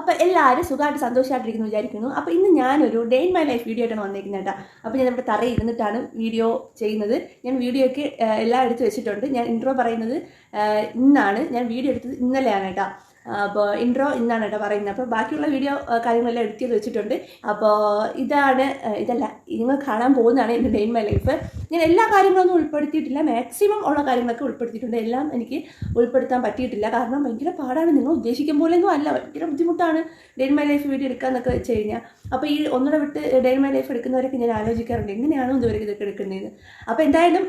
അപ്പോൾ എല്ലാവരും സുഖമായിട്ട് സന്തോഷമായിട്ടിരിക്കുന്നു വിചാരിക്കുന്നു. അപ്പോൾ ഇന്ന് ഞാനൊരു day in my life video ആയിട്ടാണ് വന്നിരിക്കുന്നത് കേട്ടോ. അപ്പോൾ ഞാൻ ഇവിടെ തറയിൽ ഇരുന്നിട്ടാണ് വീഡിയോ ചെയ്യുന്നത്. ഞാൻ വീഡിയോ ഒക്കെ എല്ലാം എടുത്ത് വെച്ചിട്ടുണ്ട്. ഞാൻ ഇൻട്രോ പറയുന്നത് ഇന്നാണ്. ഞാൻ വീഡിയോ എടുത്തത് ഇന്നലെയാണ് കേട്ടോ. അപ്പോൾ ഇൻട്രോ ഇന്നാണ് കേട്ടോ പറയുന്നത്. അപ്പോൾ ബാക്കിയുള്ള വീഡിയോ കാര്യങ്ങളെല്ലാം എഡിറ്റ് ചെയ്ത് വെച്ചിട്ടുണ്ട്. അപ്പോൾ ഇതാണ് ഇതല്ല നിങ്ങൾ കാണാൻ പോകുന്നതാണ് എന്റെ ഇൻ മൈ ലൈഫ് ഞാൻ എല്ലാ കാര്യങ്ങളൊന്നും ഉൾപ്പെടുത്തിയിട്ടില്ല. മാക്സിമം ഉള്ള കാര്യങ്ങളൊക്കെ ഉൾപ്പെടുത്തിയിട്ടുണ്ട്. എല്ലാം എനിക്ക് ഉൾപ്പെടുത്താൻ പറ്റിയിട്ടില്ല. കാരണം ഭയങ്കര പാടാണ്. നിങ്ങൾ ഉദ്ദേശിക്കും പോലെയൊന്നും അല്ല. ഭയങ്കര ബുദ്ധിമുട്ടാണ് ഡേ മൈ ലൈഫ് വീഡിയോ എടുക്കാന്നൊക്കെ വെച്ച് കഴിഞ്ഞാൽ. അപ്പോൾ ഈ ഒന്നുകൂടെ വിട്ട് ഡേ മൈ ലൈഫ് എടുക്കുന്നവരൊക്കെ ഞാൻ ആലോചിക്കാറുണ്ട്. എങ്ങനെയാണോ ഇതുവരെ ഇതൊക്കെ എടുക്കുന്നതെന്ന് അപ്പോൾ എന്തായാലും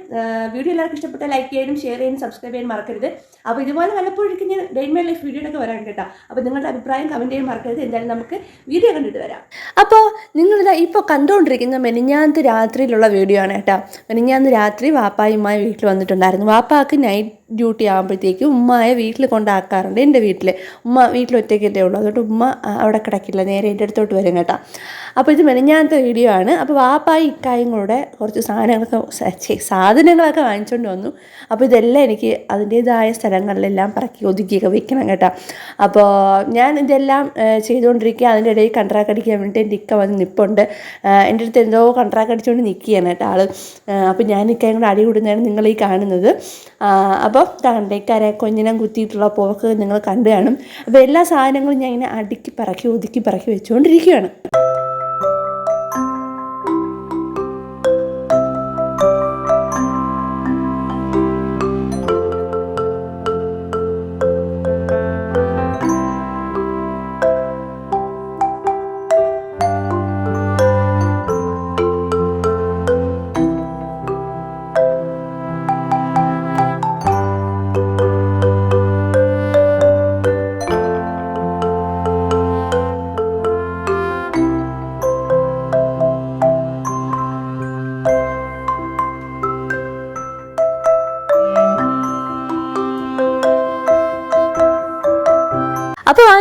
വീഡിയോ എല്ലാവർക്കും ഇഷ്ടപ്പെട്ട ലൈക്ക് ചെയ്യാനും ഷെയർ ചെയ്യാനും സബ്സ്ക്രൈബ് ചെയ്യാൻ മറക്കരുത്. അപ്പോൾ ഇതുപോലെ വല്ലപ്പോഴേക്കും ഞാൻ ഡേ മൈ ലൈഫ് വീഡിയോയൊക്കെ വരാൻ കേട്ടോ. അപ്പോൾ നിങ്ങളുടെ അഭിപ്രായം കമന്റ് ചെയ്യാൻ മറക്കരുത്. എന്തായാലും നമുക്ക് വീഡിയോ കണ്ടിട്ട് വരാം. അപ്പോൾ നിങ്ങളിതാ ഇപ്പോൾ കണ്ടുകൊണ്ടിരിക്കുന്ന മെനിഞ്ഞാന്ത് രാത്രിയിലുള്ള വീഡിയോ ആണ് കേട്ടോ. മെനിഞ്ഞാന്ന് രാത്രി വാപ്പായുമായി വീട്ടിൽ വന്നിട്ടുണ്ടായിരുന്നു. വാപ്പാക്ക് നൈറ്റ് ഡ്യൂട്ടി ആകുമ്പോഴത്തേക്കും ഉമ്മയെ വീട്ടിൽ കൊണ്ടാക്കാറുണ്ട്. എന്റെ വീട്ടിൽ ഉമ്മ വീട്ടിൽ ഒറ്റയ്ക്കല്ലേ ഉള്ളൂ. അതുകൊണ്ട് ഉമ്മ അവിടെ കിടക്കില്ല. നേരെ എന്റെ അടുത്തോട്ട് വരും കേട്ടോ. അപ്പോൾ ഇത് മെനഞ്ഞാത്ത വീഡിയോ ആണ്. അപ്പോൾ വാപ്പായി ഇക്കായും കൂടെ കുറച്ച് സാധനങ്ങളൊക്കെ സാധനങ്ങളൊക്കെ വാങ്ങിച്ചുകൊണ്ട് വന്നു. അപ്പോൾ ഇതെല്ലാം എനിക്ക് അതിന്റേതായ സ്ഥലങ്ങളിലെല്ലാം പറക്കി ഒതുക്കിയൊക്കെ വെക്കണം കേട്ടോ. അപ്പോൾ ഞാൻ ഇതെല്ലാം ചെയ്തുകൊണ്ടിരിക്കുക. അതിന്റെ ഇടയിൽ കൺട്രാക്ട് അടിക്കാൻ വേണ്ടിയിട്ട് എന്റെ ഇക്ക വന്ന് നിൽപ്പുണ്ട് എന്റെ അടുത്ത് എന്തോ കൺട്രാക്ട് അടിച്ചുകൊണ്ട് നിൽക്കുകയാണ് കേട്ടോ ആൾ അപ്പോൾ ഞാൻ ഇക്കയും കൂടെ അടി കൂടുന്നതാണ് നിങ്ങൾ ഈ കാണുന്നത്. ആ, അപ്പോൾ കണ്ടേക്കാരെ കൊഞ്ഞിനം കുത്തിയിട്ടുള്ള പോക്ക് നിങ്ങൾ കണ്ടു കാണും അപ്പോൾ എല്ലാ സാധനങ്ങളും ഞാൻ ഇങ്ങനെ അടുക്കി പറക്കി ഒതുക്കി പറക്കി വെച്ചുകൊണ്ടിരിക്കുകയാണ്.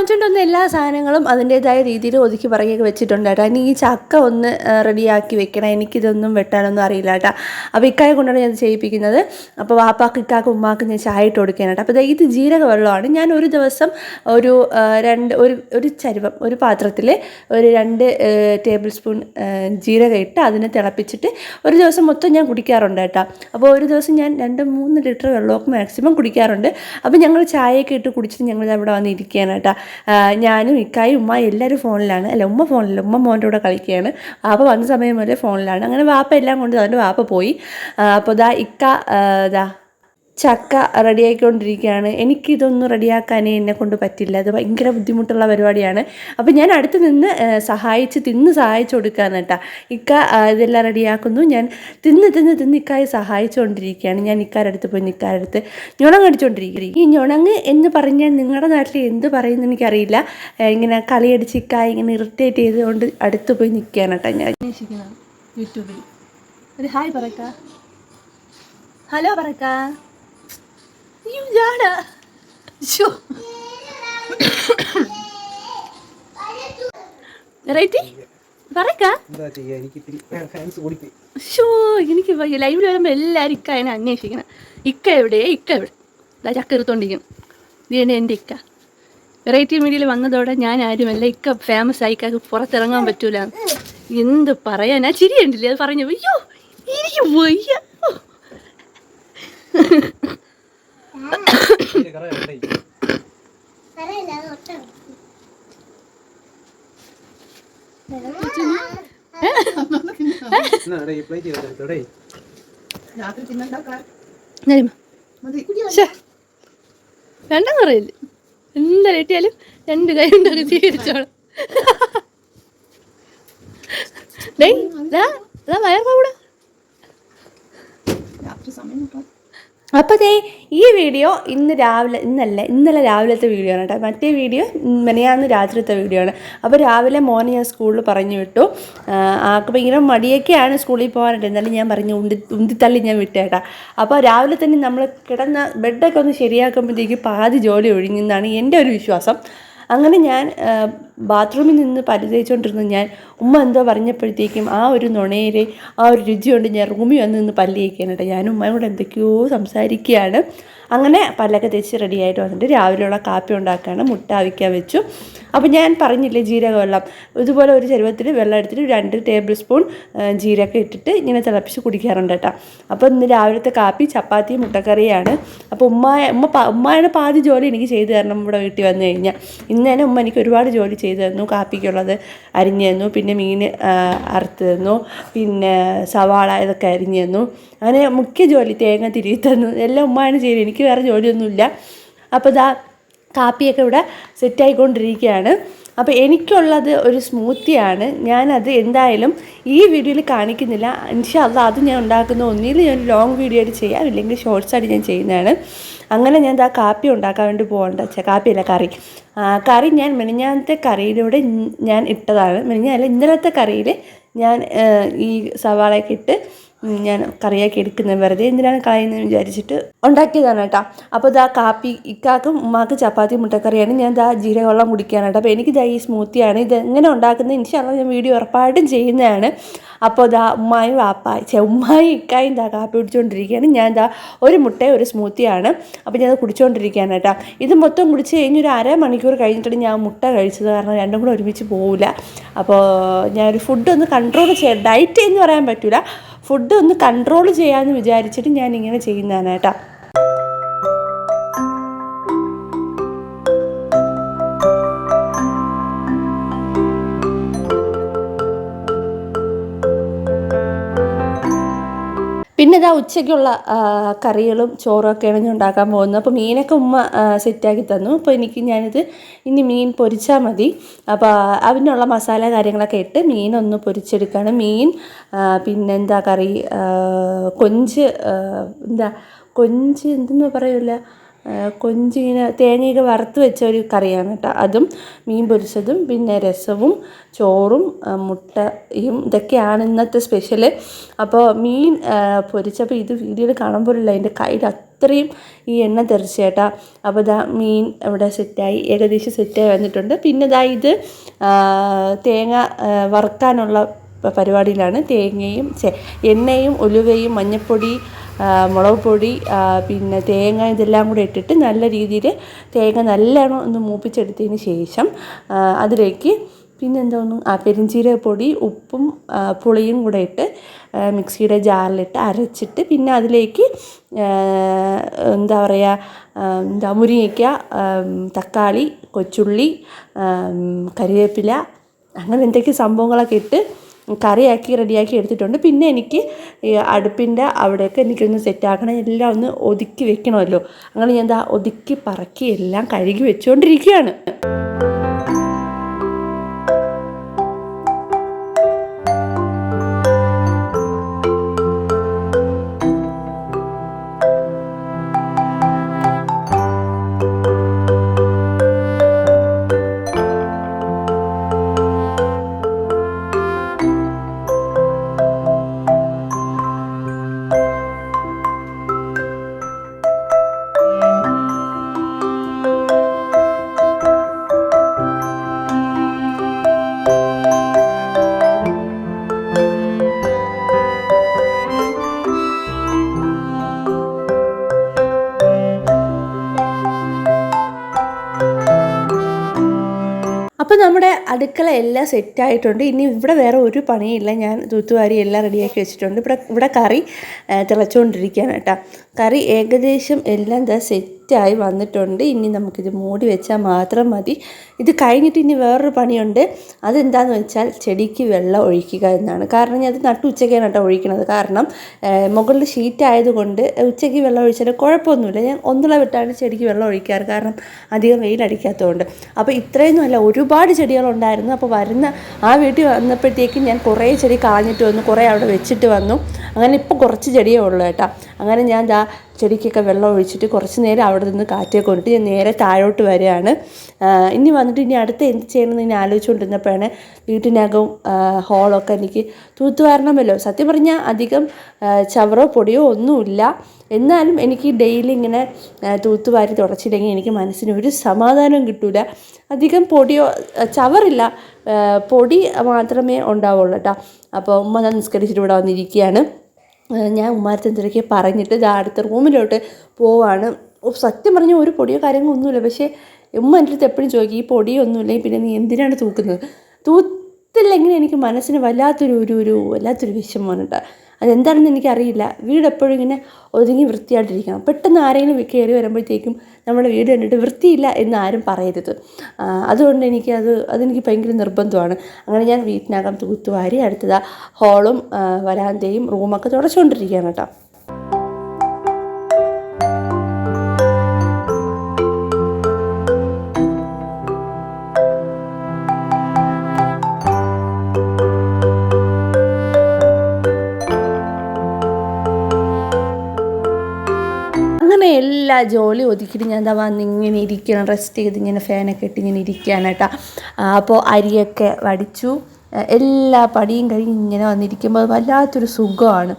വാങ്ങിച്ചുകൊണ്ട് വന്ന എല്ലാ സാധനങ്ങളും അതിന്റേതായ രീതിയിൽ ഒതുക്കി പറയൊക്കെ വെച്ചിട്ടുണ്ട് കേട്ടോ ഇനി ഈ ചക്ക ഒന്ന് റെഡിയാക്കി വെക്കണം. എനിക്കിതൊന്നും വെട്ടാനൊന്നും അറിയില്ല കേട്ടോ. അപ്പോൾ ഇക്കായെ കൊണ്ടാണ് ഞാൻ ചെയ്യിപ്പിക്കുന്നത്. അപ്പോൾ വാപ്പാക്ക് ഇക്കാക്ക് ഉമ്മാക്ക് ഞാൻ ചായ ഇട്ട് കൊടുക്കുകയാണ് കേട്ടോ. അപ്പോൾ ഇത് ജീരക വെള്ളമാണ് ഞാൻ ഒരു ദിവസം ഒരു രണ്ട് ഒരു ഒരു ചരുവം ഒരു പാത്രത്തിൽ ഒരു രണ്ട് ടേബിൾ സ്പൂൺ ജീരകം ഇട്ട് അതിനെ തിളപ്പിച്ചിട്ട് ഒരു ദിവസം മൊത്തം ഞാൻ കുടിക്കാറുണ്ട് കേട്ടോ. അപ്പോൾ ഒരു ദിവസം ഞാൻ രണ്ട് മൂന്ന് ലിറ്റർ വെള്ളമൊക്കെ മാക്സിമം കുടിക്കാറുണ്ട്. അപ്പോൾ ഞങ്ങൾ ചായയൊക്കെ ഇട്ട് കുടിച്ചിട്ട് ഞങ്ങൾ അവിടെ വന്നിരിക്കുകയാണ് കേട്ടോ. ഞാനും ഇക്കായും ഉമ്മ എല്ലാവരും ഫോണിലാണ്. അല്ല ഉമ്മ ഫോണിലല്ല ഉമ്മ മോന്റെ കൂടെ കളിക്കുകയാണ്. വാപ്പ വന്ന സമയം മുതലേ ഫോണിലാണ്. അങ്ങനെ വാപ്പ എല്ലാം കൊണ്ട് അതിന്റെ വാപ്പ പോയി. അപ്പോൾ ദാ ഇക്ക ദാ ചക്ക റെഡിയാക്കിക്കൊണ്ടിരിക്കുകയാണ് എനിക്കിതൊന്നും റെഡിയാക്കാനേ എന്നെ കൊണ്ട് പറ്റില്ല. അത് ഭയങ്കര ബുദ്ധിമുട്ടുള്ള പരിപാടിയാണ്. അപ്പോൾ ഞാൻ അടുത്ത് നിന്ന് സഹായിച്ച് തിന്ന് സഹായിച്ചു കൊടുക്കുകയാണ് കേട്ടാ. ഇക്ക ഇതെല്ലാം റെഡിയാക്കുന്നു. ഞാൻ തിന്ന് തിന്ന് തിന്ന് ഇക്കായി സഹായിച്ചുകൊണ്ടിരിക്കുകയാണ് ഞാൻ ഇക്കാരടുത്ത് പോയി നിൽക്കാരടുത്ത് ഞുണങ്ങ് അടിച്ചുകൊണ്ടിരിക്കുകയാണ് ഈ ഞുണങ്ങ് എന്ന് പറഞ്ഞാൽ നിങ്ങളുടെ നാട്ടിൽ എന്ത് പറയുന്നു എനിക്കറിയില്ല. ഇങ്ങനെ കളിയടിച്ച് ഇക്കായ ഇങ്ങനെ ഇറിറ്റേറ്റ് ചെയ്തുകൊണ്ട് അടുത്ത് പോയി നിൽക്കുകയാണ് കേട്ടോ ഞാൻ. യൂട്യൂബിൽ. ഒരു ഹായ് പറക്ക. ഹലോ പറക്ക. അയ്യോ ഞാനാ. ഷോ എനിക്ക് വയ്യ. ലൈവിൽ വരുമ്പോൾ എല്ലാവരും ഇക്ക എന്നെ അന്വേഷിക്കണം. ഇക്ക എവിടെ? ഇക്ക എവിടെ? ചക്ക എടുത്തോണ്ടിരിക്കും ഇതാണ് എന്റെ ഇക്ക. വെറൈറ്റി മീഡിയയിൽ വന്നതോടെ ഞാൻ ആരുമല്ല. ഇക്ക ഫേമസ് ആയി. ഇക്കാക്ക് പുറത്തിറങ്ങാൻ പറ്റൂല. എന്ത് പറയാനാ? ചിരി ചിരിയുണ്ടല്ലേ അത് പറഞ്ഞു അയ്യോ എനിക്ക് വയ്യ. ഓ. കുറയില്ല എന്താ കിട്ടിയാലും രണ്ട് കൈ ഉണ്ടാക്കി സ്വീകരിച്ചോളാം വയർ ദാ, രാത്രി സമയം കൂടെ അപ്പോൾ ദേ ഈ വീഡിയോ ഇന്ന് രാവിലെ ഇന്നല്ല ഇന്നലെ രാവിലത്തെ വീഡിയോ ആണ് കേട്ടോ. മറ്റേ വീഡിയോ മെനയാന്ന് രാത്രിത്തെ വീഡിയോ ആണ്. അപ്പോൾ രാവിലെ മോനെ ഞാൻ സ്കൂളിൽ പറഞ്ഞു വിട്ടു. ആൾക്ക് ഭയങ്കര മടിയൊക്കെയാണ് സ്കൂളിൽ പോകാനായിട്ട്. എന്നാലും ഞാൻ പറഞ്ഞു ഉന്തി ഉന്തിത്തള്ളി ഞാൻ വിട്ടേട്ടാ അപ്പോൾ രാവിലെ തന്നെ നമ്മൾ കിടന്ന ബെഡൊക്കെ ഒന്ന് ശരിയാക്കുമ്പോഴത്തേക്ക് പാതി ജോലി ഒഴിഞ്ഞെന്നാണ് എന്റെ ഒരു വിശ്വാസം. അങ്ങനെ ഞാൻ ബാത്റൂമിൽ നിന്ന് പല്ല് ഞാൻ ഉമ്മ എന്തോ പറഞ്ഞപ്പോഴത്തേക്കും ആ ഒരു നുണയിലെ ആ ഒരു രുചി കൊണ്ട് ഞാൻ റൂമിൽ വന്ന് നിന്ന് പല്ല് തേക്കാണ് കേട്ടോ. ഞാനും ഉമ്മയോട് എന്തൊക്കെയോ സംസാരിക്കുകയാണ്. അങ്ങനെ പല്ലൊക്കെ തേച്ച് റെഡിയായിട്ട് വന്നിട്ട് രാവിലെയുള്ള കാപ്പി ഉണ്ടാക്കുകയാണ് മുട്ട അവിക്കാൻ വെച്ചു. അപ്പോൾ ഞാൻ പറഞ്ഞില്ലേ ജീരക വെള്ളം ഇതുപോലെ ഒരു ചരുവത്തിൽ വെള്ളം എടുത്തിട്ട് രണ്ട് ടേബിൾ സ്പൂൺ ജീരകം ഇട്ടിട്ട് ഇങ്ങനെ തിളപ്പിച്ച് കുടിക്കാറുണ്ട് കേട്ടോ. അപ്പോൾ ഇന്ന് രാവിലത്തെ കാപ്പി ചപ്പാത്തി മുട്ടക്കറിയാണ്. അപ്പോൾ ഉമ്മ ഉമ്മ ഉമ്മയുടെ പാതി ജോലി എനിക്ക് ചെയ്തു തരണം ഇവിടെ വീട്ടിൽ വന്നു കഴിഞ്ഞാൽ ഇന്ന് തന്നെ ഉമ്മ എനിക്ക് ഒരുപാട് ജോലി ചെയ്തു തന്നു. കാപ്പിക്കുള്ളത് അരിഞ്ഞു തന്നു. പിന്നെ മീൻ അറുത്ത് തന്നു. പിന്നെ സവാള ഇതൊക്കെ അരിഞ്ഞു തന്നു. അങ്ങനെ മുഖ്യ ജോലി തേങ്ങ തിരികെ തന്നു. എല്ലാം ഉമ്മയാണ് ചെയ്ത് എനിക്ക് വേറെ ജോലിയൊന്നുമില്ല. അപ്പോൾ ഇതാ കാപ്പിയൊക്കെ ഇവിടെ സെറ്റായിക്കൊണ്ടിരിക്കുകയാണ്. അപ്പോൾ എനിക്കുള്ളത് ഒരു സ്മൂത്തിയാണ്. ഞാനത് എന്തായാലും ഈ വീഡിയോയിൽ കാണിക്കുന്നില്ല. ഇൻഷാല്ല അത് ഞാൻ ഉണ്ടാക്കുന്ന ഒന്നിൽ ഞാൻ ലോങ് വീഡിയോ ആയിട്ട് ചെയ്യാം. ഇല്ലെങ്കിൽ ഷോർട്സ് ഞാൻ ചെയ്യുന്നതാണ്. അങ്ങനെ ഞാൻ ആ കാപ്പി ഉണ്ടാക്കാൻ വേണ്ടി പോകേണ്ട കാപ്പിയല്ല കറി. കറി ഞാൻ മെനിഞ്ഞാലത്തെ കറിയിലൂടെ ഞാൻ ഇട്ടതാണ്. മെനിഞ്ഞാൽ ഇന്നലത്തെ കറിയിൽ ഞാൻ ഈ സവാളയൊക്കെ ഇട്ട് ഞാൻ കറിയാക്കി എടുക്കുന്നത് വെറുതെ എന്തിനാണ് കളയുന്നതെന്ന് വിചാരിച്ചിട്ട് ഉണ്ടാക്കിയതാണ് കേട്ടോ. അപ്പോൾ ഇതാ കാപ്പി ഇക്കാക്കും ഉമ്മാക്ക് ചപ്പാത്തി മുട്ടക്കറിയാണ്. ഞാൻ ഇതാ ജീരകവെള്ളം കുടിക്കാനാണ് അപ്പോൾ എനിക്ക് ഇതാ ഈ സ്മൂത്തിയാണ് ഇത് എങ്ങനെ ഉണ്ടാക്കുന്നത് ഇൻഷാല്ല ഞാൻ വീഡിയോ ഉറപ്പായിട്ടും ചെയ്യുന്നതാണ്. അപ്പോൾ ഇതാ ഉമ്മായും വാപ്പായി ചെ ഉമ്മായും ഇക്കായും ഇതാ കാപ്പി കുടിച്ചുകൊണ്ടിരിക്കുകയാണ്. ഞാൻ ഇതാ ഒരു മുട്ട ഒരു സ്മൂത്തിയാണ്. അപ്പോൾ ഞാൻ കുടിച്ചുകൊണ്ടിരിക്കുകയാണ് കേട്ടോ. ഇത് മൊത്തം കുടിച്ച് കഴിഞ്ഞൊരു അര മണിക്കൂർ കഴിഞ്ഞിട്ടാണ് ഞാൻ മുട്ട കഴിച്ചത്. കാരണം രണ്ടും കൂടെ ഒരുമിച്ച് പോവില്ല. അപ്പോൾ ഞാനൊരു ഫുഡ് ഒന്ന് കൺട്രോൾ ചെയ്യാം. ഡയറ്റ് എന്ന് പറയാൻ പറ്റില്ല ഫുഡ് ഒന്ന് കൺട്രോൾ ചെയ്യാമെന്ന് വിചാരിച്ചിട്ട് ഞാൻ ഇങ്ങനെ ചെയ്യുന്നതാണ് കേട്ടോ. പിന്നെ ഇതാ ഉച്ചയ്ക്കുള്ള കറികളും ചോറും ഒക്കെയാണ് ഞാൻ ഉണ്ടാക്കാൻ പോകുന്നത് അപ്പോൾ മീനൊക്കെ ഉമ്മ സെറ്റാക്കി തന്നു. അപ്പോൾ എനിക്ക് ഞാനിത് ഇനി മീൻ പൊരിച്ചാൽ മതി. അപ്പോൾ അതിനുള്ള മസാല കാര്യങ്ങളൊക്കെ ഇട്ട് മീനൊന്ന് പൊരിച്ചെടുക്കുകയാണ്. മീൻ പിന്നെ പിന്നെന്താ കറി? കൊഞ്ച് എന്താ കൊഞ്ച് എന്തെന്ന് പറയൂല ആ, കൊഞ്ച് തേങ്ങയൊക്കെ വറുത്ത് വെച്ച ഒരു കറിയാണ് കേട്ടോ. അതും മീൻ പൊരിച്ചതും പിന്നെ രസവും ചോറും മുട്ടയും ഇതൊക്കെയാണ് ഇന്നത്തെ സ്പെഷ്യൽ അപ്പോൾ മീൻ പൊരിച്ചപ്പോൾ ഇത് വീഡിയോയിൽ കാണുമ്പോഴല്ല എന്റെ കയ്യിൽ അത്രയും ഈ എണ്ണ തെറിച്ചേട്ടാ അപ്പോൾ ഇതാ മീൻ ഇവിടെ സെറ്റായി ഏകദേശം സെറ്റായി വന്നിട്ടുണ്ട്. പിന്നെ ഇതാ ഇത് തേങ്ങ വറുക്കാനുള്ള പരിപാടിയിലാണ്. തേങ്ങയും എണ്ണയും ഉലുവയും മഞ്ഞൾപ്പൊടി മുളക് പൊടി പിന്നെ തേങ്ങ ഇതെല്ലാം കൂടി ഇട്ടിട്ട് നല്ല രീതിയിൽ തേങ്ങ നല്ലോണം ഒന്ന് മൂപ്പിച്ചെടുത്തതിന് ശേഷം അതിലേക്ക് പിന്നെ എന്തോന്നു ആ പെരിഞ്ചീരകപ്പൊടി ഉപ്പും പുളിയും കൂടെ ഇട്ട് മിക്സിയുടെ ജാറിലിട്ട് അരച്ചിട്ട് പിന്നെ അതിലേക്ക് എന്താ പറയുക എന്താ മുരിങ്ങയ്ക്ക തക്കാളി കൊച്ചുള്ളി കരിവേപ്പില അങ്ങനെ എന്തൊക്കെ സംഭവങ്ങളൊക്കെ ഇട്ട് കറിയാക്കി റെഡിയാക്കി എടുത്തിട്ടുണ്ട്. പിന്നെ എനിക്ക് അടുപ്പിന്റെ അവിടെയൊക്കെ എനിക്കൊന്ന് സെറ്റാക്കണം. എല്ലാം ഒന്ന് ഒതുക്കി വെക്കണമല്ലോ. അങ്ങനെ ഞാൻ എന്താ ഒതുക്കി പറക്കി എല്ലാം കഴുകി വെച്ചുകൊണ്ടിരിക്കുകയാണ് അടുക്കള എല്ലാം സെറ്റായിട്ടുണ്ട്. ഇനി ഇവിടെ വേറെ ഒരു പണിയില്ല ഞാൻ തൂത്തുവാരി എല്ലാം റെഡിയാക്കി വെച്ചിട്ടുണ്ട്. ഇവിടെ ഇവിടെ കറി തിളച്ചുകൊണ്ടിരിക്കുകയാണ് കേട്ടോ. കറി ഏകദേശം എല്ലാം ദാ സെറ്റായി വന്നിട്ടുണ്ട്. ഇനി നമുക്കിത് മൂടി വെച്ചാൽ മാത്രം മതി. ഇത് കഴിഞ്ഞിട്ട് ഇനി വേറൊരു പണിയുണ്ട്. അതെന്താണെന്ന് വെച്ചാൽ ചെടിക്ക് വെള്ളം ഒഴിക്കുക എന്നാണ്. കാരണം ഞാൻ അത് നട്ടു ഉച്ചയ്ക്കാണ് കേട്ടോ ഒഴിക്കണത്. കാരണം മുകളിൽ ഷീറ്റ് ആയതുകൊണ്ട് ഉച്ചയ്ക്ക് വെള്ളം ഒഴിച്ചാൽ കുഴപ്പമൊന്നുമില്ല. ഞാൻ ഒന്നുള്ള വിട്ടാണ് ചെടിക്ക് വെള്ളം ഒഴിക്കാറ്. കാരണം അധികം വെയിലടിക്കാത്തതുകൊണ്ട്. അപ്പോൾ ഇത്രയൊന്നും അല്ല. ഒരുപാട് ചെടികളുണ്ടായിരുന്നു. അപ്പോൾ വരുന്ന ആ വീട്ടിൽ വന്നപ്പോഴത്തേക്കും ഞാൻ കുറേ ചെടി കളഞ്ഞിട്ട് വന്നു. കുറേ അവിടെ വെച്ചിട്ട് വന്നു. അങ്ങനെ ഇപ്പോൾ കുറച്ച് ചെടിയേ ഉള്ളൂ കേട്ടോ. അങ്ങനെ ഞാൻ ദാ ചെടിക്കൊക്കെ വെള്ളം ഒഴിച്ചിട്ട് കുറച്ച് നേരം അവിടെ നിന്ന് കാറ്റൊക്കെ കൊണ്ടിട്ട് ഞാൻ നേരെ താഴോട്ട് വരികയാണ്. ഇനി വന്നിട്ട് ഇനി അടുത്ത് എന്ത് ചെയ്യണമെന്ന് ഇനി ആലോചിച്ചുകൊണ്ടിരുന്നപ്പോഴാണ് വീട്ടിനകം ഹോളൊക്കെ എനിക്ക് തൂത്തുവാരണമല്ലോ. സത്യം പറഞ്ഞാൽ അധികം ചവറോ പൊടിയോ ഒന്നുമില്ല. എന്നാലും എനിക്ക് ഡെയിലി ഇങ്ങനെ തൂത്തുവാരി തുടച്ചില്ലെങ്കിൽ എനിക്ക് മനസ്സിന് ഒരു സമാധാനവും കിട്ടില്ല അധികം പൊടിയോ ചവറില്ല. പൊടി മാത്രമേ ഉണ്ടാവുള്ളൂ കേട്ടോ. അപ്പോൾ ഉമ്മ നിസ്കരിച്ചിട്ട് ഇവിടെ വന്നിരിക്കുകയാണ്. ഞാൻ ഉമ്മാരത്തെ എന്തൊക്കെ പറഞ്ഞിട്ട് ഇത് അടുത്ത റൂമിലോട്ട് പോവാണ്. സത്യം പറഞ്ഞാൽ ഒരു പൊടിയോ കാര്യങ്ങളോ ഒന്നുമില്ല. പക്ഷേ ഉമ്മ എന്റെ അടുത്ത് എപ്പോഴും ചോദിക്കും ഈ പൊടിയൊന്നുമില്ല പിന്നെ നീ എന്തിനാണ് തൂക്കുന്നത്? തൂത്തില്ലെങ്കിൽ എനിക്ക് മനസ്സിന് വല്ലാത്തൊരു ഒരു ഒരു വല്ലാത്തൊരു വിഷമമുണ്ട് അതെന്താണെന്ന് എനിക്കറിയില്ല. വീട് എപ്പോഴും ഇങ്ങനെ ഒതുങ്ങി വൃത്തിയായിട്ടിരിക്കണം. പെട്ടെന്ന് ആരെങ്കിലും കയറി വരുമ്പോഴത്തേക്കും നമ്മുടെ വീട് കണ്ടിട്ട് വൃത്തിയില്ല എന്ന് ആരും പറയരുത്. അതുകൊണ്ട് എനിക്ക് അത് അതെനിക്ക് ഭയങ്കര നിർബന്ധമാണ്. അങ്ങനെ ഞാൻ വീട്ടിനകം തൂത്തുവാരി അടുത്തതാ ഹോളും വരാന്തയും റൂമൊക്കെ തുടച്ചുകൊണ്ടിരിക്കുകയാണ് കേട്ടോ. എല്ലാ ജോലി ഒതുക്കിയിട്ട് ഞാൻ എന്താ വന്ന് ഇങ്ങനെ ഇരിക്കണം റെസ്റ്റ് ചെയ്ത് ഇങ്ങനെ ഫാനൊക്കെ ഇട്ട് ഇങ്ങനെ ഇരിക്കുകയാണ് അപ്പോൾ അരിയൊക്കെ വടിച്ചു. എല്ലാ പടിയും കഴിഞ്ഞ് ഇങ്ങനെ വന്നിരിക്കുമ്പോൾ വല്ലാത്തൊരു സുഖമാണ്.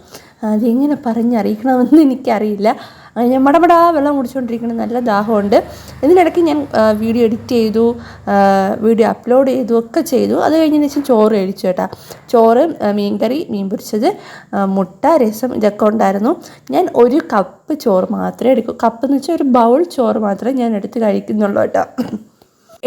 അതെങ്ങനെ പറഞ്ഞറിയിക്കണമെന്ന് എനിക്കറിയില്ല. അങ്ങനെ ഞാൻ മടപടാ വെള്ളം കുടിച്ചുകൊണ്ടിരിക്കണം നല്ല ദാഹമുണ്ട്. ഇതിനിടയ്ക്ക് ഞാൻ വീഡിയോ എഡിറ്റ് ചെയ്തു വീഡിയോ അപ്ലോഡ് ചെയ്തു ഒക്കെ ചെയ്തു. അത് കഴിഞ്ഞതിന് ശേഷം ചോറ് കഴിച്ചു കേട്ടോ. ചോറ് മീൻകറി മീൻ പൊരിച്ചത് മുട്ട രസം ഇതൊക്കെ ഉണ്ടായിരുന്നു. ഞാൻ ഒരു കപ്പ് ചോറ് മാത്രമേ എടുക്കൂ. കപ്പ് എന്ന് വെച്ചാൽ ഒരു ബൗൾ ചോറ് മാത്രമേ ഞാൻ എടുത്ത് കഴിക്കുന്നുള്ളൂ കേട്ടോ.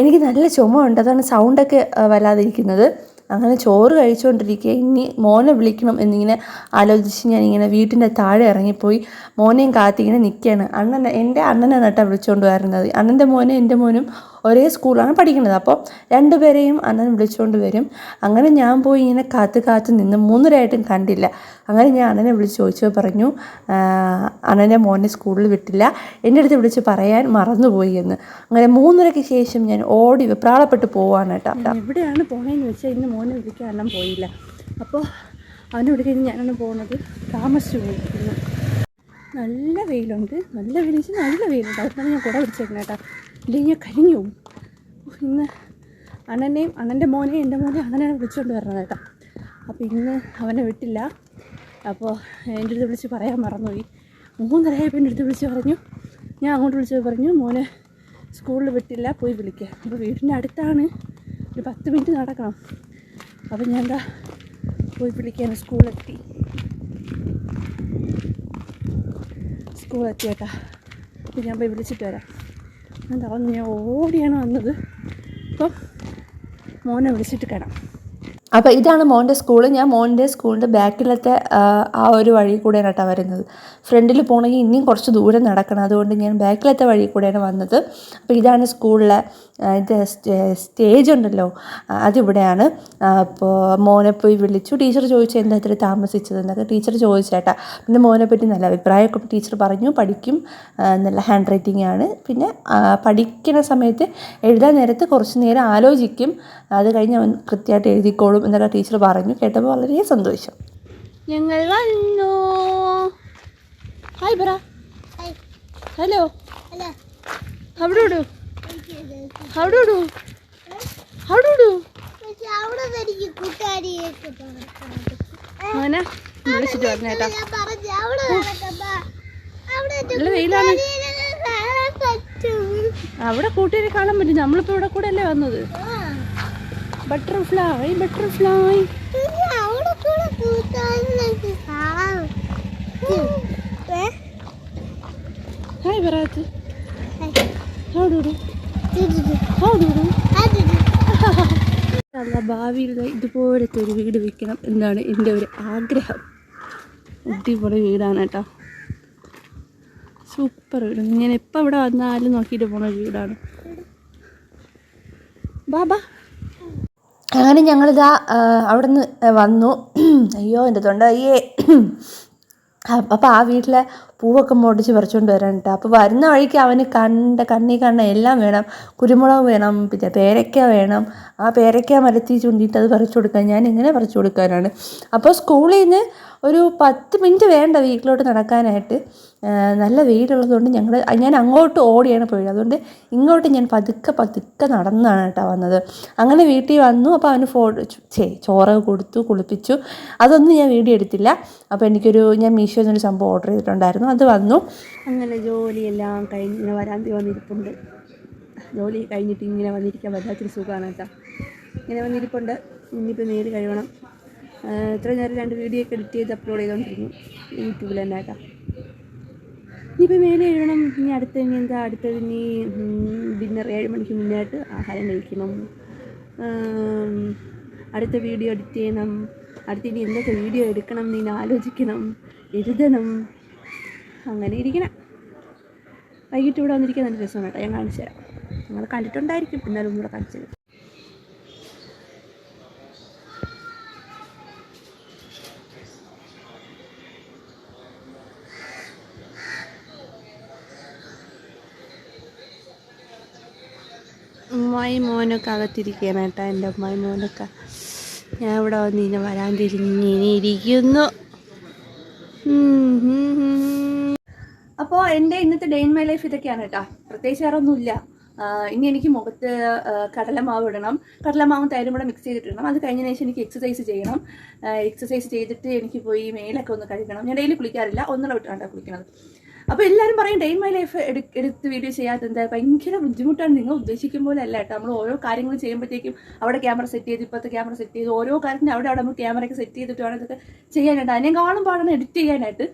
എനിക്ക് നല്ല ചുമ ഉണ്ട്. അതാണ് സൗണ്ടൊക്കെ വരാതിരിക്കുന്നത്. അങ്ങനെ ചോറ് കഴിച്ചുകൊണ്ടിരിക്കുക ഇനി മോനെ വിളിക്കണം എന്നിങ്ങനെ ആലോചിച്ച് ഞാനിങ്ങനെ വീട്ടിന്റെ താഴെ ഇറങ്ങിപ്പോയി. മോനെയും കാത്തിങ്ങനെ നിൽക്കുകയാണ് അണ്ണൻ എന്റെ അണ്ണനെ നട്ടാ വിളിച്ചുകൊണ്ട് വരുന്നത് അണ്ണന്റെ മോനെ എന്റെ മോനും ഒരേ സ്കൂളാണ് പഠിക്കുന്നത്. അപ്പോൾ രണ്ടുപേരെയും അണ്ണൻ വിളിച്ചുകൊണ്ട് വരും. അങ്ങനെ ഞാൻ പോയി ഇങ്ങനെ കാത്ത് കാത്ത് നിന്ന് മൂന്നരയായിട്ടും കണ്ടില്ല. അങ്ങനെ ഞാൻ അണ്ണനെ വിളിച്ച് ചോദിച്ചു പറഞ്ഞു "ആ, അണ്ണന്റെ മോനെ സ്കൂളിൽ വിട്ടില്ല. എന്റെ അടുത്ത് വിളിച്ച് പറയാൻ മറന്നുപോയി എന്ന്. അങ്ങനെ മൂന്നരയ്ക്ക് ശേഷം ഞാൻ ഓടി വെപ്രാളപ്പെട്ട് പോവാണ് കേട്ടോ. എവിടെയാണ് പോണേന്ന് വെച്ചാൽ ഇന്ന് മോനെ വിളിക്കാൻ അണ്ണൻ പോയില്ല. അപ്പോൾ അവനെ വിളിക്കാൻ ഞാനാണ് പോകുന്നത് താമസിച്ചു പോയിരിക്കുന്നു നല്ല വെയിലുണ്ട്. നല്ല വെയിൽ വെച്ചാൽ നല്ല വെയിലുണ്ട്. അതുകൊണ്ടാണ് ഞാൻ കുട പിടിച്ചേക്കുന്നത് കേട്ടോ. ഇല്ലെങ്കിൽ ഞാൻ കരിഞ്ഞു പോകും. ഇന്ന് അണ്ണനെയും അണ്ണന്റെ മോനെയും എന്റെ മോനെയും അങ്ങനെയാണ് വിളിച്ചുകൊണ്ട് വരണത് കേട്ടോ. അപ്പോൾ ഇന്ന് അവനെ വിട്ടില്ല. അപ്പോൾ എന്റെ അടുത്ത് വിളിച്ച് പറയാൻ മറന്നുപോയി. മൂന്നരയായപ്പോൾ എന്റെ അടുത്ത് വിളിച്ച് പറഞ്ഞു. ഞാൻ അങ്ങോട്ട് വിളിച്ച് പറഞ്ഞു മോനെ സ്കൂളിൽ വിട്ടില്ല പോയി വിളിക്കുക അപ്പോൾ വീടിന്റെ അടുത്താണ്. ഒരു പത്ത് മിനിറ്റ് നടക്കണം. അപ്പോൾ ഞാൻ എന്താ പോയി വിളിക്കാൻ സ്കൂളിലെത്തി. സ്കൂളെത്തി അപ്പം ഞാൻ പോയി വിളിച്ചിട്ട് വരാം. എന്താ ഞാൻ ഓടിയാണ് വന്നത്. അപ്പം മോനെ വിളിച്ചിട്ട് കാണാം അപ്പോൾ ഇതാണ് മോന്റെ സ്കൂൾ ഞാൻ മോന്റെ സ്കൂളിന്റെ ബാക്കിലത്തെ ആ, ഒരു വഴി കൂടെയാണ് കേട്ടോ വരുന്നത്. ഫ്രണ്ടിൽ പോകണമെങ്കിൽ ഇനിയും കുറച്ച് ദൂരം നടക്കണം. അതുകൊണ്ട് ഞാൻ ബാക്കിലത്തെ വഴി കൂടെയാണ് വന്നത്. അപ്പോൾ ഇതാണ് സ്കൂളിലെ ഇത് സ്റ്റേജ് ഉണ്ടല്ലോ. അതിവിടെയാണ്. അപ്പോൾ മോനെ പോയി വിളിച്ചു. ടീച്ചർ ചോദിച്ചു എന്താ ഇത്ര താമസിച്ചത് എന്നൊക്കെ ടീച്ചർ ചോദിച്ചേട്ടാ പിന്നെ മോനെ പറ്റി നല്ല അഭിപ്രായമൊക്കെ ടീച്ചർ പറഞ്ഞു. പഠിക്കും. നല്ല ഹാൻഡ് റൈറ്റിംഗ് ആണ്. പിന്നെ പഠിക്കുന്ന സമയത്ത് എഴുതാൻ നേരത്ത് കുറച്ച് നേരം ആലോചിക്കും. അത് കഴിഞ്ഞ് അവൻ കൃത്യമായിട്ട് എഴുതിക്കോളും. എന്നൊക്കെ ടീച്ചർ പറഞ്ഞു കേട്ടപ്പോൾ വളരെ സന്തോഷം. ഞങ്ങൾ വന്നു. ഹായ് പറ. ഹലോ. അവിടെ വിടൂ. അവിടെ വിളിച്ചിട്ട് പറഞ്ഞേട്ടാ നല്ല വെയിലാണ്. അവിടെ കൂട്ടുകാരെ കാണാൻ പറ്റും. നമ്മളിപ്പോ ഇവിടെ കൂടെ അല്ലേ വന്നത്? പറ്റും. ബട്ടർഫ്ലൈ ഹായ് പറയാത്ത്. അല്ല ഭാവിയിൽ ഇതുപോലത്തെ ഒരു വീട് വെക്കണം എന്നാണ് എന്റെ ഒരു ആഗ്രഹം. അടിപൊളി വീടാണ് കേട്ടോ. സൂപ്പർ വീട്. ഞാൻ എപ്പോൾ ഇവിടെ വന്നാലും നോക്കിയിട്ട് പോണ ഒരു വീടാണ്. ബാബാ. അങ്ങനെ ഞങ്ങളിതാ അവിടെ നിന്ന് വന്നു. അയ്യോ എന്റെ തൊണ്ട അയ്യേ അപ്പോൾ ആ വീട്ടിലെ പൂവൊക്കെ മുടിച്ച് പറിച്ചുകൊണ്ട് വരാൻ കേട്ടോ അപ്പോൾ വരുന്ന വഴിക്ക് അവന് കണ്ട കണ്ണി കണ്ണ എല്ലാം വേണം. കുരുമുളക് വേണം പിന്നെ പേരയ്ക്ക വേണം. ആ പേരയ്ക്ക മരത്തി ചുണ്ടിയിട്ട് അത് പറിച്ചു കൊടുക്കാൻ ഞാൻ ഇങ്ങനെ പറിച്ചു കൊടുക്കാനാണ്. അപ്പോൾ സ്കൂളിൽ നിന്ന് ഒരു പത്ത് മിനിറ്റ് വേണ്ട വീട്ടിലോട്ട് നടക്കാനായിട്ട്. നല്ല വെയിലുള്ളതുകൊണ്ട് ഞങ്ങൾ ഞാൻ അങ്ങോട്ട് ഓടിയാണ് പോയത്. അതുകൊണ്ട് ഇങ്ങോട്ട് ഞാൻ പതുക്കെ പതുക്കെ നടന്നാണ് കേട്ടോ വന്നത്. അങ്ങനെ വീട്ടിൽ വന്നു അപ്പോൾ അവന് ഫോ ചേ ചോറ് കൊടുത്തു കുളിപ്പിച്ചു. അതൊന്നും ഞാൻ വീഡിയോ എടുത്തില്ല. അപ്പോൾ എനിക്കൊരു ഞാൻ മീഷോയിൽ നിന്നൊരു സംഭവം ഓർഡർ ചെയ്തിട്ടുണ്ടായിരുന്നു. അത് വന്നു. അങ്ങനെ ജോലിയെല്ലാം കഴിഞ്ഞ് വരാൻ വന്നിരിപ്പുണ്ട്. ജോലി കഴിഞ്ഞിട്ട് ഇങ്ങനെ വന്നിരിക്കാൻ വല്ലാത്തൊരു സുഖമാണ് കേട്ടോ. ഇങ്ങനെ വന്നിരിപ്പുണ്ട്. ഇനിയിപ്പോൾ നേര് കഴിയണം ഇത്ര നേരം രണ്ട് വീഡിയോ ഒക്കെ എഡിറ്റ് ചെയ്ത് അപ്ലോഡ് ചെയ്തുകൊണ്ടിരുന്നു യൂട്യൂബിൽ തന്നെ കേട്ടോ. ഇനിയിപ്പോൾ മേലെ എഴുതണം ഇനി അടുത്ത ഇനി എന്താ അടുത്തത് ഇനി ഡിന്നർ ഏഴ് മണിക്ക് മുന്നായിട്ട് ആഹാരം കഴിക്കണം. അടുത്ത വീഡിയോ എഡിറ്റ് ചെയ്യണം. അടുത്ത ഇനി എന്തൊക്കെ വീഡിയോ എടുക്കണം ഇനി ആലോചിക്കണം എഴുതണം. അങ്ങനെ ഇരിക്കണം. വൈകിട്ട് ഇവിടെ വന്നിരിക്കാൻ നല്ല രസമാണ് കേട്ടോ. ഞാൻ കാണിച്ചു തരാം. നിങ്ങൾ കണ്ടിട്ടുണ്ടായിരിക്കും. എന്നാലും ഇവിടെ കാണിച്ചു തരാം. ഉമ്മായി മോനൊക്കെ അകത്തിരിക്കുകയാണ് കേട്ടോ. എന്റെ ഉമ്മായി മോനൊക്കെ ഞാൻ ഇവിടെ വന്ന് ഇനി വരാൻ തിരിഞ്ഞിരിക്കുന്നു അപ്പോൾ എന്റെ ഇന്നത്തെ ഡേ ഇൻ മൈ ലൈഫ് ഇതൊക്കെയാണ് കേട്ടോ. പ്രത്യേകിച്ച് വേറെ ഒന്നുമില്ല. ഇനി എനിക്ക് മുഖത്ത് കടലമാവ് ഇടണം. കടലമാവും തൈരും കൂടെ മിക്സ് ചെയ്തിട്ടിടണം അത് കഴിഞ്ഞതിന് ശേഷം എനിക്ക് എക്സസൈസ് ചെയ്യണം. എക്സസൈസ് ചെയ്തിട്ട് എനിക്ക് പോയി മേലൊക്കെ ഒന്ന് കഴിക്കണം ഞാൻ ഡെയിലി കുളിക്കാറില്ല. ഒന്നര വിട്ടാണ് കുളിക്കുന്നത് അപ്പോൾ എല്ലാവരും പറയും ഡേ മൈ ലൈഫ് എടുത്ത് വീഡിയോ ചെയ്യാത്ത എന്താ? ഭയങ്കര ബുദ്ധിമുട്ടാണ്. നിങ്ങൾ ഉദ്ദേശിക്കും പോലെ അല്ല കേട്ടോ. നമ്മൾ ഓരോ കാര്യങ്ങൾ ചെയ്യുമ്പോഴത്തേക്കും അവിടെ ക്യാമറ സെറ്റ് ചെയ്ത് ഇപ്പോഴത്തെ ക്യാമറ സെറ്റ് ചെയ്ത് ഓരോ കാര്യത്തിന് അവിടെ അവിടെ നമ്മൾ ക്യാമറയൊക്കെ സെറ്റ് ചെയ്തിട്ട് വേണം ഇതൊക്കെ ചെയ്യാനായിട്ട്. അതിനെ കാണുമ്പോഴാണ് എഡിറ്റ് ചെയ്യാനായിട്ട്.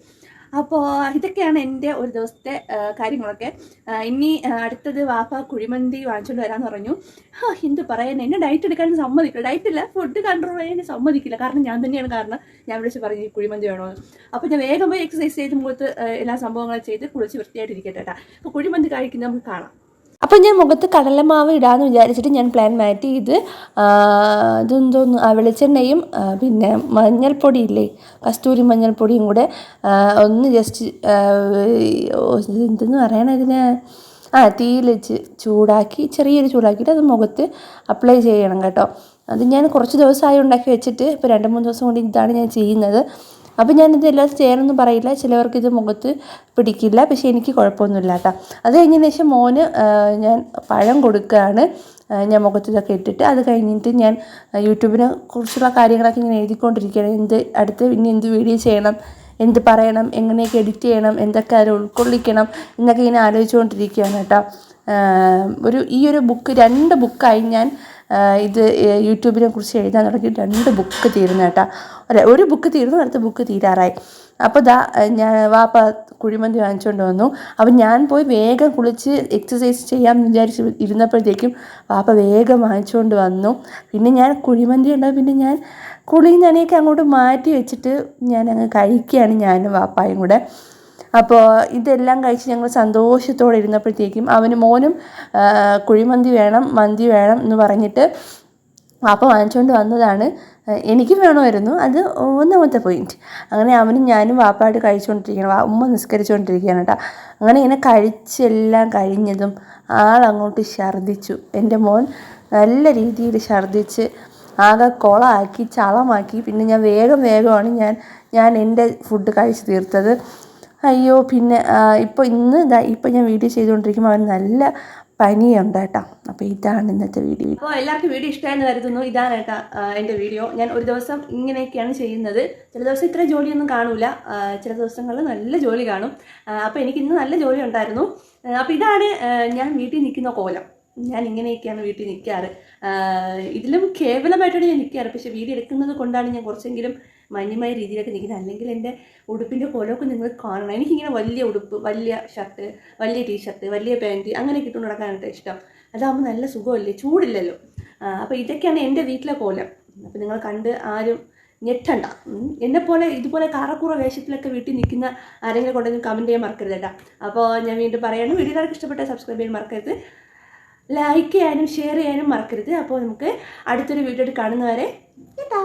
അപ്പോൾ ഇതൊക്കെയാണ് എന്റെ ഒരു ദിവസത്തെ കാര്യങ്ങളൊക്കെ. ഇനി അടുത്തത് വാപ്പ കുഴിമന്തി വാങ്ങിച്ചുകൊണ്ട് വരാമെന്ന് പറഞ്ഞു. എന്ത് പറയാൻ എന്നെ ഡയറ്റ് എടുക്കാൻ സമ്മതിക്കില്ല. ഡയറ്റ് ഇല്ല ഫുഡ് കൺട്രോൾ ചെയ്യാൻ സമ്മതിക്കില്ല. കാരണം ഞാൻ തന്നെയാണ് കാരണം ഞാൻ വിളിച്ച് പറഞ്ഞു "ഈ കുഴിമന്തി വേണമെന്ന് അപ്പോൾ ഞാൻ വേഗം പോയി എക്സസൈസ് ചെയ്ത് മുഖത്ത് എല്ലാ സംഭവങ്ങളും ചെയ്ത് കുളിച്ച് വൃത്തിയായിട്ടിരിക്കട്ടെ കേട്ടോ അപ്പോൾ കുഴിമന്തി കഴിക്കുന്നത് നമുക്ക് കാണാം. അപ്പോൾ ഞാൻ മുഖത്ത് കടലമാവ് ഇടാമെന്ന് വിചാരിച്ചിട്ട് ഞാൻ പ്ലാൻ മാറ്റി ഇത് ഇതെന്തോന്ന് വെളിച്ചെണ്ണയും പിന്നെ മഞ്ഞൾപ്പൊടിയില്ലേ കസ്തൂരി മഞ്ഞൾപ്പൊടിയും കൂടെ ഒന്ന് ജസ്റ്റ് എന്തെന്ന് പറയണ ഇതിന്? ആ തീയിൽ വെച്ച് ചൂടാക്കി ചെറിയൊരു ചൂടാക്കിയിട്ട് അത് മുഖത്ത് അപ്ലൈ ചെയ്യണം കേട്ടോ. അത് ഞാൻ കുറച്ച് ദിവസമായി ഉണ്ടാക്കി വെച്ചിട്ട് ഇപ്പോൾ രണ്ട് മൂന്ന് ദിവസം കൊണ്ട് ഇതാണ് ഞാൻ ചെയ്യുന്നത്. അപ്പോൾ ഞാനിത് എല്ലാവരും ചെയ്യാനൊന്നും പറയില്ല. ചിലവർക്ക് ഇത് മുഖത്ത് പിടിക്കില്ല. പക്ഷേ എനിക്ക് കുഴപ്പമൊന്നുമില്ല കേട്ടോ അത് കഴിഞ്ഞതിന് ശേഷം മോന് ഞാൻ പഴം കൊടുക്കുകയാണ്. ഞാൻ മുഖത്ത് ഇതൊക്കെ ഇട്ടിട്ട് അത് കഴിഞ്ഞിട്ട് ഞാൻ യൂട്യൂബിനെ കുറിച്ചുള്ള കാര്യങ്ങളൊക്കെ ഇങ്ങനെ എഴുതിക്കൊണ്ടിരിക്കുകയാണ്. എന്ത് അടുത്ത് ഇനി എന്ത് വീഡിയോ ചെയ്യണം? എന്ത് പറയണം? എങ്ങനെയൊക്കെ എഡിറ്റ് ചെയ്യണം? എന്തൊക്കെ അതിൽ ഉൾക്കൊള്ളിക്കണം? എന്നൊക്കെ ഇങ്ങനെ ആലോചിച്ചുകൊണ്ടിരിക്കുകയാണ് കേട്ടോ. ഒരു ഈ ഒരു ബുക്ക് രണ്ട് ബുക്കായി ഞാൻ ഇത് യൂട്യൂബിനെ കുറിച്ച് എഴുതാൻ തുടങ്ങി രണ്ട് ബുക്ക് തീർന്നു കേട്ടോ. ഒരു ബുക്ക് തീർന്നു അടുത്ത ബുക്ക് തീരാറായി. അപ്പോൾ ദാ ഞാൻ വാപ്പ കുഴിമന്തി വാങ്ങിച്ചുകൊണ്ട് വന്നു. അപ്പം ഞാൻ പോയി വേഗം കുളിച്ച് എക്സസൈസ് ചെയ്യാമെന്ന് വിചാരിച്ച് ഇരുന്നപ്പോഴത്തേക്കും വാപ്പ വേഗം വാങ്ങിച്ചുകൊണ്ട് വന്നു. പിന്നെ ഞാൻ കുഴിമന്തി ഉണ്ടാവും പിന്നെ ഞാൻ കുളിയും നനയൊക്കെ അങ്ങോട്ട് മാറ്റി വെച്ചിട്ട് ഞാൻ അങ്ങ് കഴിക്കുകയാണ് ഞാനും വാപ്പായും കൂടെ. അപ്പോൾ ഇതെല്ലാം കഴിച്ച് ഞങ്ങൾ സന്തോഷത്തോടെ ഇരുന്നപ്പോഴത്തേക്കും അവന് മോനും കുഴിമന്തി വേണം മന്തി വേണം എന്ന് പറഞ്ഞിട്ട് അപ്പം വാങ്ങിച്ചുകൊണ്ട് വന്നതാണ്. എനിക്കും വേണമായിരുന്നു. അത് ഒന്നാമത്തെ പോയിന്റ് അങ്ങനെ അവനും ഞാനും വാപ്പായിട്ട് കഴിച്ചുകൊണ്ടിരിക്കണം ഉമ്മ നിസ്കരിച്ചുകൊണ്ടിരിക്കുകയാണ് കേട്ടോ അങ്ങനെ ഇങ്ങനെ കഴിച്ചെല്ലാം കഴിഞ്ഞതും ആളങ്ങോട്ട് ഛർദ്ദിച്ചു. എന്റെ മോൻ നല്ല രീതിയിൽ ഛർദ്ദിച്ച് ആകെ കുളമാക്കി ചളമാക്കി. പിന്നെ ഞാൻ വേഗം വേഗമാണ് ഞാൻ ഞാൻ എന്റെ ഫുഡ് കഴിച്ച് തീർത്തത്. അയ്യോ പിന്നെ ഇപ്പോൾ ഇന്ന് ഇതാ ഇപ്പോൾ ഞാൻ വീഡിയോ ചെയ്തുകൊണ്ടിരിക്കുമ്പോൾ അവൻ നല്ല പനിയുണ്ട് കേട്ടോ. അപ്പോൾ ഇതാണ് ഇന്നത്തെ വീഡിയോ. അപ്പോൾ എല്ലാവർക്കും വീഡിയോ ഇഷ്ടമായെന്ന് കരുതുന്നു. ഇതാണ് കേട്ടോ എന്റെ വീഡിയോ. ഞാൻ ഒരു ദിവസം ഇങ്ങനെയൊക്കെയാണ് ചെയ്യുന്നത്. ചില ദിവസം ഇത്ര ജോലിയൊന്നും കാണൂല. ചില ദിവസങ്ങളിൽ നല്ല ജോലി കാണും. അപ്പോൾ എനിക്ക് ഇന്ന് നല്ല ജോലി ഉണ്ടായിരുന്നു. അപ്പോൾ ഇതാണ് ഞാൻ വീട്ടിൽ നിൽക്കുന്ന കോലം. ഞാൻ ഇങ്ങനെയൊക്കെയാണ് വീട്ടിൽ നിൽക്കാറ്. ഇതിലും കേവലമായിട്ടാണ് ഞാൻ നിൽക്കാറ്. പക്ഷേ വീഡിയോ എടുക്കുന്നത് കൊണ്ടാണ് ഞാൻ കുറച്ചെങ്കിലും മാന്യമായ രീതിയിലൊക്കെ നിൽക്കുന്നത്. അല്ലെങ്കിൽ എന്റെ ഉടുപ്പിന്റെ കോലമൊക്കെ നിങ്ങൾ കാണണം. എനിക്കിങ്ങനെ വലിയ ഉടുപ്പ് വലിയ ഷർട്ട് വലിയ ടീഷർട്ട് വലിയ പാന്റ് അങ്ങനെ കിട്ടുന്ന നടക്കാനായിട്ട് ഇഷ്ടം. അതാകുമ്പോൾ നല്ല സുഖമല്ലേ? ചൂടില്ലല്ലോ. അപ്പോൾ ഇതൊക്കെയാണ് എന്റെ വീട്ടിലെ കോലം. അപ്പോൾ നിങ്ങൾ കണ്ട് ആരും ഞെട്ടണ്ട. എന്നെപ്പോലെ ഇതുപോലെ കാറക്കൂറ വേഷത്തിലൊക്കെ വീട്ടിൽ നിൽക്കുന്ന ആരെങ്കിലും കൊണ്ടെങ്കിൽ കമന്റ് ചെയ്യാൻ മറക്കരുത് കേട്ടോ. അപ്പോൾ ഞാൻ വീണ്ടും പറയണം വീഡിയോ ഇഷ്ടപ്പെട്ട സബ്സ്ക്രൈബ് ചെയ്യാൻ മറക്കരുത്. ലൈക്ക് ചെയ്യാനും ഷെയർ ചെയ്യാനും മറക്കരുത്. അപ്പോൾ നമുക്ക് അടുത്തൊരു വീഡിയോ കാണുന്നവരെ ടാ.